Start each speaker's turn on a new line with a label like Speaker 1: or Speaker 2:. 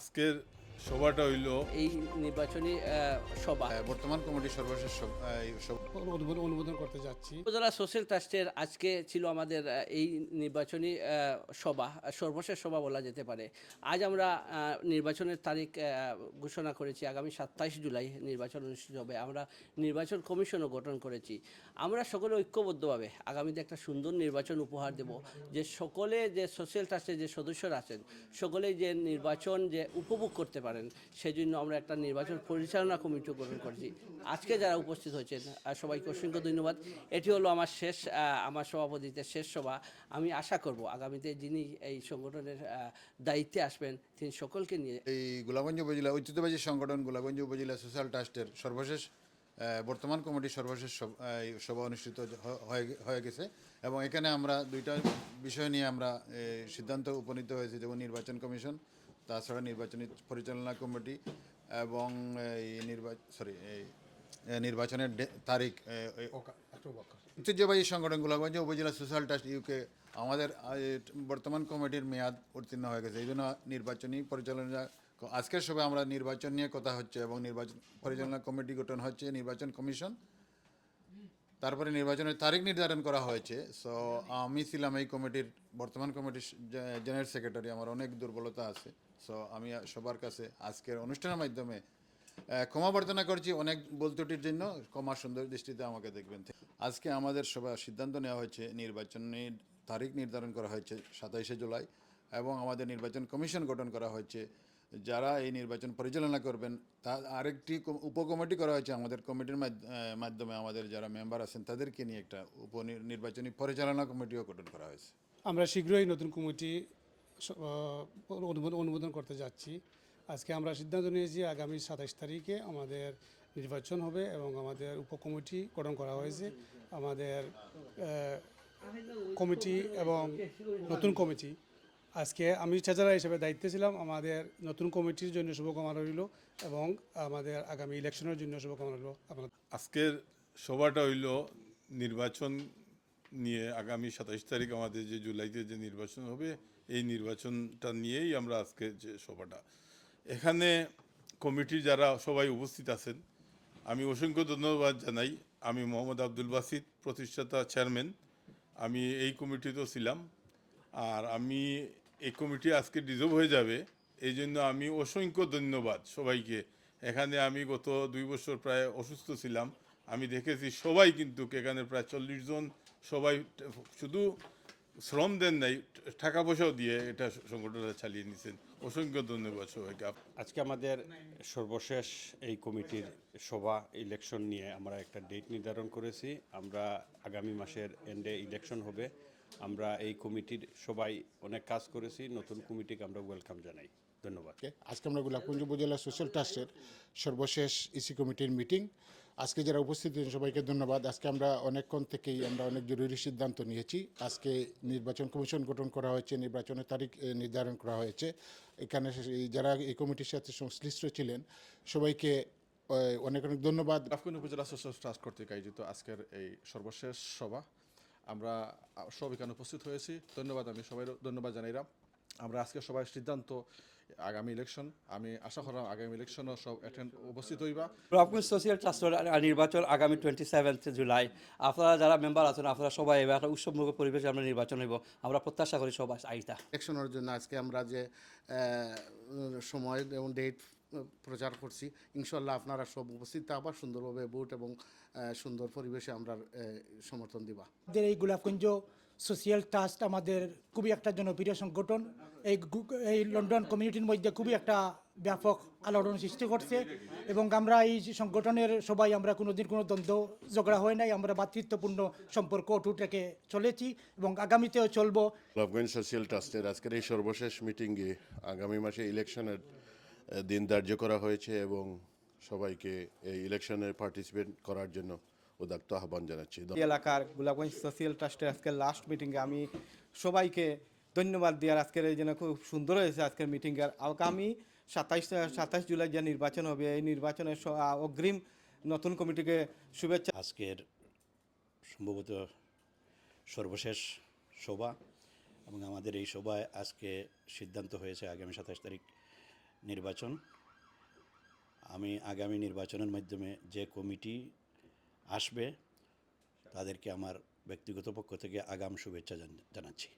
Speaker 1: আজকের সভাটা হইল
Speaker 2: এই নির্বাচনী সভা।
Speaker 3: বর্তমান কমিটির সর্বশেষ
Speaker 4: অনুমোদন করতে যাচ্ছি।
Speaker 2: উপজেলা সোশ্যাল ট্রাস্টের আজকে ছিল আমাদের এই নির্বাচনী সভা সর্বশেষ সভা বলা যেতে পারে। আজ আমরা নির্বাচনের তারিখ ঘোষণা করেছি। আগামী সাতাইশ জুলাই নির্বাচন অনুষ্ঠিত হবে। আমরা নির্বাচন কমিশনও গঠন করেছি। আমরা সকলে ঐক্যবদ্ধভাবে আগামীতে একটা সুন্দর নির্বাচন উপহার দেব। যে সকলে যে সোশ্যাল ট্রাস্টের যে সদস্যরা আছেন সকলেই যে নির্বাচন যে উপভোগ করতে পারেন। সেই জন্য আমরা একটা নির্বাচন পরিচালনা কমিটিও গঠন করেছি। আজকে যারা উপস্থিত হয়েছেন সবাইকে অসংখ্য ধন্যবাদ। এটি হলো আমার শেষ আমার সভাপতিত্বের শেষ সভা। আমি আশা করব আগামীতে যিনি এই সংগঠনের দায়িত্বে আসবেন, তিনি সকলকে নিয়ে
Speaker 3: এই গোলাগঞ্জ উপজেলা, ঐতিহ্যবাহী সংগঠন গোলাগঞ্জ উপজেলা সোশ্যাল ট্রাস্টের সর্বশেষ বর্তমান কমিটির সর্বশেষ সভা অনুষ্ঠিত হয়ে গেছে। এবং এখানে আমরা দুইটা বিষয় নিয়ে আমরা সিদ্ধান্ত উপনীত হয়েছি। যেমন নির্বাচন কমিশন তাছাড়া নির্বাচনী পরিচালনা কমিটি এবং এই নির্বাচন সরি এই নির্বাচনের তারিখ ঐতিহ্যবাহী সংগঠন গোলাগঞ্জ উপজেলা সোশ্যাল ট্রাস্ট ইউকে আমাদের বর্তমান কমিটির মেয়াদ উত্তীর্ণ হয়ে গেছে। এই জন্য নির্বাচনী পরিচালনা আজকের সভায় আমরা নির্বাচন নিয়ে কথা হচ্ছে এবং নির্বাচন পরিচালনা কমিটি গঠন হচ্ছে, নির্বাচন কমিশন। তারপরে নির্বাচনের তারিখ নির্ধারণ করা হয়েছে। সো আমি ছিলাম এই কমিটির, বর্তমান কমিটির জেনারেল সেক্রেটারি, আমার অনেক দুর্বলতা আছে। সো আমি সবার কাছে আজকের অনুষ্ঠানের মাধ্যমে ক্ষমা প্রার্থনা করছি অনেক ভুল ত্রুটির জন্য। ক্ষমা সুন্দর দৃষ্টিতে আমাকে দেখবেন। আজকে আমাদের সবাই সিদ্ধান্ত নেওয়া হয়েছে, নির্বাচনের তারিখ নির্ধারণ করা হয়েছে সাতাইশে জুলাই এবং আমাদের নির্বাচন কমিশন গঠন করা হয়েছে যারা এই নির্বাচন পরিচালনা করবেন, তা আরেকটি উপকমিটি করা হয়েছে আমাদের কমিটির মাধ্য- মাধ্যমে আমাদের যারা মেম্বার আছেন, তাদেরকে নিয়ে একটা উপ নির্বাচনী পরিচালনা কমিটিও গঠন করা হয়েছে।
Speaker 4: আমরা শীঘ্রই নতুন কমিটি অনুমোদন অনুমোদন করতে যাচ্ছি। আজকে আমরা সিদ্ধান্ত নিয়েছি আগামী সাতাইশ তারিখে আমাদের নির্বাচন হবে এবং আমাদের উপকমিটি গঠন করা হয়েছে। আমাদের কমিটি এবং নতুন কমিটি আজকে আমি চেচারা হিসেবে দায়িত্বে ছিলাম, আমাদের নতুন কমিটির জন্য শুভকামনা রইল এবং আমাদের আগামী ইলেকশনের জন্য শুভকামনা রইল আপনার
Speaker 1: আজকের সভাটা হইল নির্বাচন নিয়ে, আগামী সাতাইশ তারিখ আমাদের যে জুলাইতে যে নির্বাচন হবে, এই নির্বাচনটা নিয়েই আমরা আজকে যে সভাটা। এখানে কমিটির যারা সবাই উপস্থিত আছেন, আমি অসংখ্য ধন্যবাদ জানাই। আমি মোহাম্মদ আব্দুল বাসিদ, প্রতিষ্ঠাতা চেয়ারম্যান। আমি এই কমিটিতেও ছিলাম। আর আমি এই কমিটি আজকে ডিজলভ হয়ে যাবে, এই জন্য আমি অসংখ্য ধন্যবাদ সবাইকে। এখানে আমি গত দুই বছর প্রায় অসুস্থ ছিলাম, আমি দেখেছি সবাই কিন্তু এখানে প্রায় চল্লিশ জন সবাই শুধু শ্রম দেন নাই, টাকা পয়সাও দিয়ে এটা সংগঠনটা চালিয়ে নিছেন অসংখ্য ধন্যবাদ সবাইকে।
Speaker 5: আজকে আমাদের সর্বশেষ এই কমিটির সভা ইলেকশন নিয়ে আমরা একটা ডেট নির্ধারণ করেছি। আমরা আগামী মাসের এন্ডে ইলেকশন হবে। আমরা এই কমিটির সবাই অনেক কাজ করেছি নতুন কমিটিকে আমরা ওয়েলকাম জানাই। ধন্যবাদ।
Speaker 6: আজকে আমরা গোলাপগঞ্জ উপজেলা সোশ্যাল ট্রাস্টের সর্বশেষ ইসি কমিটির মিটিং আজকে যারা উপস্থিত হয়েছেন সবাইকে ধন্যবাদ। আজকে আমরা অনেকক্ষণ থেকেই আমরা অনেক জরুরি সিদ্ধান্ত নিয়েছি। আজকে নির্বাচন কমিশন গঠন করা হয়েছে নির্বাচনের তারিখ নির্ধারণ করা হয়েছে। এখানে যারা এই কমিটির সাথে সংশ্লিষ্ট ছিলেন সবাইকে অনেক অনেক ধন্যবাদ।
Speaker 7: উপজেলা সোশ্যাল ট্রাস্ট কর্তৃক আয়োজিত আজকের এই সর্বশেষ সভা। আমরা সব এখানে উপস্থিত হয়েছি। ধন্যবাদ আমি সবাই ধন্যবাদ জানাইলাম আমরা আজকে সবাই সিদ্ধান্ত আগামী ইলেকশন আমি আশা করলাম আগামী ইলেকশনও সব অ্যাটেন্ড উপস্থিত হইবা।
Speaker 8: রকমের সোশিয়াল ট্রাস্টের নির্বাচন আগামী টোয়েন্টি সেভেন্থ জুলাই আপনারা যারা মেম্বার আছেন আপনারা সবাই এবার একটা উৎসবমুখ পরিবেশে আমরা নির্বাচন হইব। আমরা প্রত্যাশা করি সবাই আইতা।
Speaker 9: ইলেকশনের জন্য আজকে আমরা যে সময় এবং ডেট প্রচার করছি। ইনশাল্লাহ আপনারা সব উপস্থিত থাকবা সুন্দরভাবে ভোট এবং সুন্দর পরিবেশে আমরা সমর্থন দিবা।
Speaker 10: আমাদের এই গোলাপগঞ্জ সোশিয়াল ট্রাস্ট আমাদের খুবই একটা জনপ্রিয় সংগঠন। এই এই লন্ডন কমিউনিটির মধ্যে খুবই একটা ব্যাপক আলোড়ন সৃষ্টি করছে এবং আমরা এই যে সংগঠনের সবাই আমরা কোনোদিন কোনো দ্বন্দ্ব ঝগড়া হয় নাই আমরা ভ্রাতৃত্বপূর্ণ সম্পর্ক অটুট রেখে চলেছি এবং আগামীতেও চলবো।
Speaker 11: গোলাপগঞ্জ সোশিয়াল ট্রাস্টের আজকের এই সর্বশেষ মিটিংয়ে আগামী মাসে ইলেকশনের দিন ধার্য করা হয়েছে এবং সবাইকে এই ইলেকশনে পার্টিসিপেট করার জন্য উদাত্ত আহ্বান জানাচ্ছি।
Speaker 8: এই এলাকার গোলাপগঞ্জ সোশিয়াল ট্রাস্টের আজকের লাস্ট মিটিংয়ে আমি সবাইকে ধন্যবাদ দেওয়ার আজকের এই জন্য খুব সুন্দর হয়েছে আজকের মিটিংয়ের আগামী সাতাইশ সাতাইশ জুলাই যে নির্বাচন হবে এই নির্বাচনের স- অগ্রিম নতুন কমিটিকে শুভেচ্ছা
Speaker 5: আজকের সম্ভবত সর্বশেষ সভা এবং আমাদের এই সভায় আজকে সিদ্ধান্ত হয়েছে আগামী সাতাশ তারিখ
Speaker 12: নির্বাচন। আমি আগামী নির্বাচনের মাধ্যমে যে কমিটি আসবে, তাদেরকে আমার ব্যক্তিগত পক্ষ থেকে আগাম শুভেচ্ছা জান- জানাচ্ছি।